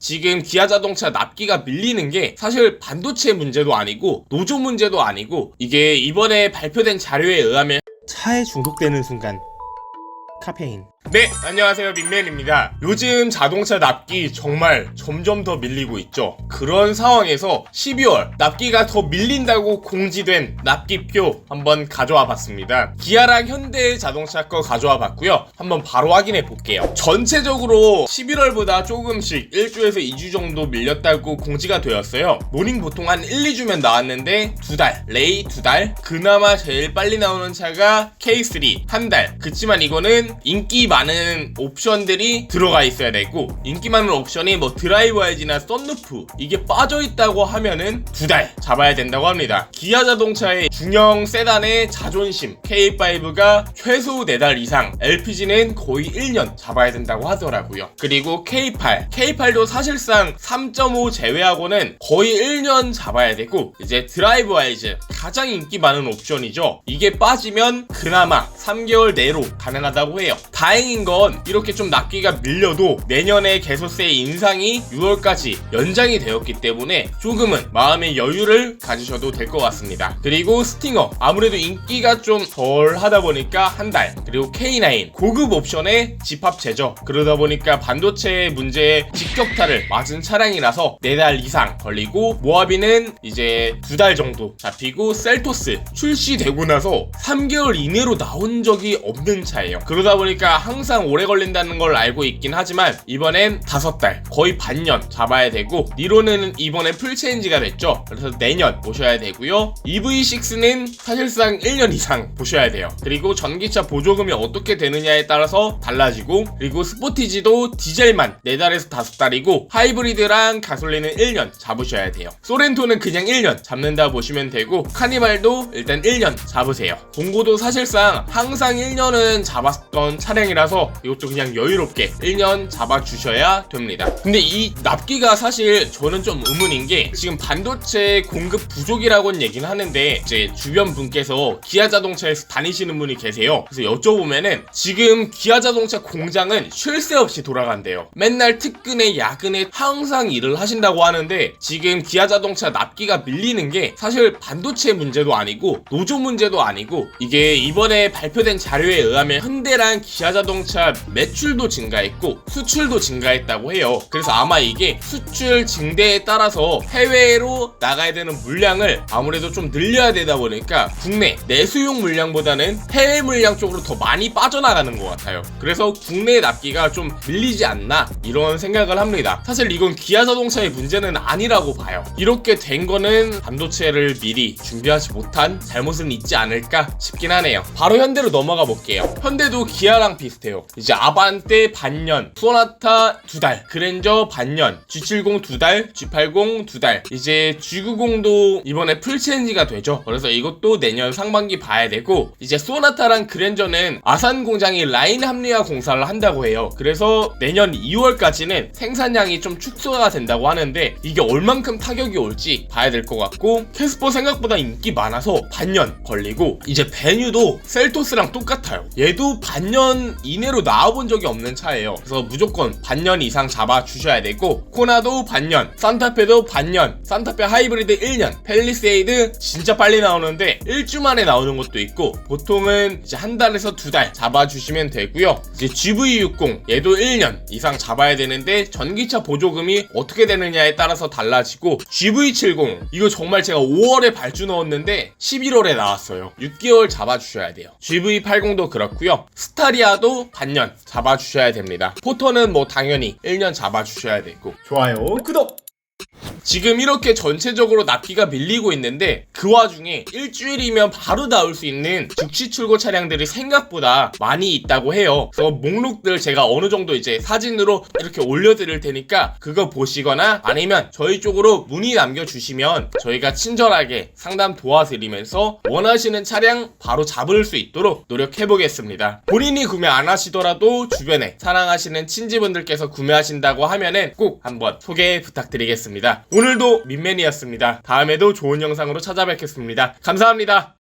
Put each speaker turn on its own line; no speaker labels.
지금 기아 자동차 납기가 밀리는 게 사실 반도체 문제도 아니고 노조 문제도 아니고 이게 이번에 발표된 자료에 의하면
차에 중독되는 순간 카페인
네, 안녕하세요. 민맨입니다. 요즘 자동차 납기 정말 점점 더 밀리고 있죠. 그런 상황에서 12월 납기가 더 밀린다고 공지된 납기표 한번 가져와 봤습니다. 기아랑 현대 자동차 거 가져와 봤고요. 한번 바로 확인해 볼게요. 전체적으로 11월보다 조금씩 1주에서 2주 정도 밀렸다고 공지가 되었어요. 모닝 보통 한 1, 2주면 나왔는데 두 달, 레이 두 달, 그나마 제일 빨리 나오는 차가 K3 한 달. 그치만 이거는 인기 많은 옵션들이 들어가 있어야 되고 인기 많은 옵션이 뭐 드라이버 에지나 썬루프 이게 빠져 있다고 하면은 두 달 잡아야 된다고 합니다. 기아 자동차의 중형 세단의 자존심 K5가 최소 4달 이상 LPG는 거의 1년 잡아야 된다고 하더라고요. 그리고 K8 K8도 사실상 3.5 제외하고는 거의 1년 잡아야 되고 이제 드라이브 와이즈 가장 인기 많은 옵션이죠. 이게 빠지면 그나마 3개월 내로 가능하다고 해요. 다행인 건 이렇게 좀 납기가 밀려도 내년에 개소세 인상이 6월까지 연장이 되었기 때문에 조금은 마음의 여유를 가지셔도 될 것 같습니다. 그리고 스팅어 아무래도 인기가 좀 덜 하다 보니까 한 달 그리고 K9 고급 옵션의 집합 제조 그러다 보니까 반도체 문제에 직격타를 맞은 차량이라서 4달 이상 걸리고 모하비는 이제 두 달 정도 잡히고 셀토스 출시되고 나서 3개월 이내로 나온 적이 없는 차예요. 보니까 항상 오래 걸린다는 걸 알고 있긴 하지만 이번엔 5달 거의 반년 잡아야 되고 니로는 이번에 풀체인지가 됐죠. 그래서 내년 보셔야 되고요. EV6는 사실상 1년 이상 보셔야 돼요. 그리고 전기차 보조금이 어떻게 되느냐에 따라서 달라지고 그리고 스포티지도 디젤만 4달에서 5달이고 하이브리드랑 가솔린은 1년 잡으셔야 돼요. 소렌토는 그냥 1년 잡는다 보시면 되고 카니발도 일단 1년 잡으세요. 동고도 사실상 항상 1년은 잡았 던 차량이라서 이것도 그냥 여유롭게 1년 잡아주셔야 됩니다. 근데 이 납기가 사실 저는 좀 의문인 게 지금 반도체 공급 부족이라고는 얘기는 하는데 이제 주변 분께서 기아 자동차에서 다니시는 분이 계세요. 그래서 여쭤보면은 지금 기아 자동차 공장은 쉴 새 없이 돌아간대요. 맨날 특근에 야근에 항상 일을 하신다고 하는데 지금 기아 자동차 납기가 밀리는 게 사실 반도체 문제도 아니고 노조 문제도 아니고 이게 이번에 발표된 자료에 의하면 현대랑 기아 자동차 매출도 증가했고 수출도 증가했다고 해요. 그래서 아마 이게 수출 증대에 따라서 해외로 나가야 되는 물량을 아무래도 좀 늘려야 되다 보니까 국내 내수용 물량보다는 해외 물량 쪽으로 더 많이 빠져나가는 것 같아요. 그래서 국내 납기가 좀 밀리지 않나 이런 생각을 합니다. 사실 이건 기아 자동차의 문제는 아니라고 봐요. 이렇게 된 거는 반도체를 미리 준비하지 못한 잘못은 있지 않을까 싶긴 하네요. 바로 현대로 넘어가 볼게요. 현대도 기아랑 비슷해요. 이제 아반떼 반년, 소나타 두 달, 그랜저 반년, G70 두 달, G80 두 달, 이제 G90도 이번에 풀체인지가 되죠. 그래서 이것도 내년 상반기 봐야 되고 이제 소나타랑 그랜저는 아산 공장이 라인 합리화 공사를 한다고 해요. 그래서 내년 2월까지는 생산량이 좀 축소가 된다고 하는데 이게 얼만큼 타격이 올지 봐야 될 것 같고 캐스퍼 생각보다 인기 많아서 반년 걸리고 이제 베뉴도 셀토스랑 똑같아요. 얘도 반년 이내로 나와본 적이 없는 차예요. 그래서 무조건 반년 이상 잡아 주셔야 되고 코나도 반년, 산타페도 반년, 산타페 하이브리드 1년, 펠리세이드 진짜 빨리 나오는데 1주 만에 나오는 것도 있고 보통은 이제 한 달에서 두 달 잡아 주시면 되고요. 이제 GV60 얘도 1년 이상 잡아야 되는데 전기차 보조금이 어떻게 되느냐에 따라서 달라지고 GV70 이거 정말 제가 5월에 발주 넣었는데 11월에 나왔어요. 6개월 잡아 주셔야 돼요. GV80도 그렇고요. 스타리아도 반년 잡아 주셔야 됩니다. 포터는 뭐 당연히 1년 잡아 주셔야 되고.
좋아요. 구독
지금 이렇게 전체적으로 납기가 밀리고 있는데 그 와중에 일주일이면 바로 나올 수 있는 즉시 출고 차량들이 생각보다 많이 있다고 해요. 그래서 목록들 제가 어느 정도 이제 사진으로 이렇게 올려드릴 테니까 그거 보시거나 아니면 저희 쪽으로 문의 남겨주시면 저희가 친절하게 상담 도와드리면서 원하시는 차량 바로 잡을 수 있도록 노력해보겠습니다. 본인이 구매 안 하시더라도 주변에 사랑하시는 친지분들께서 구매하신다고 하면은 꼭 한번 소개 부탁드리겠습니다. 오늘도 민맨이었습니다. 다음에도 좋은 영상으로 찾아뵙겠습니다. 감사합니다.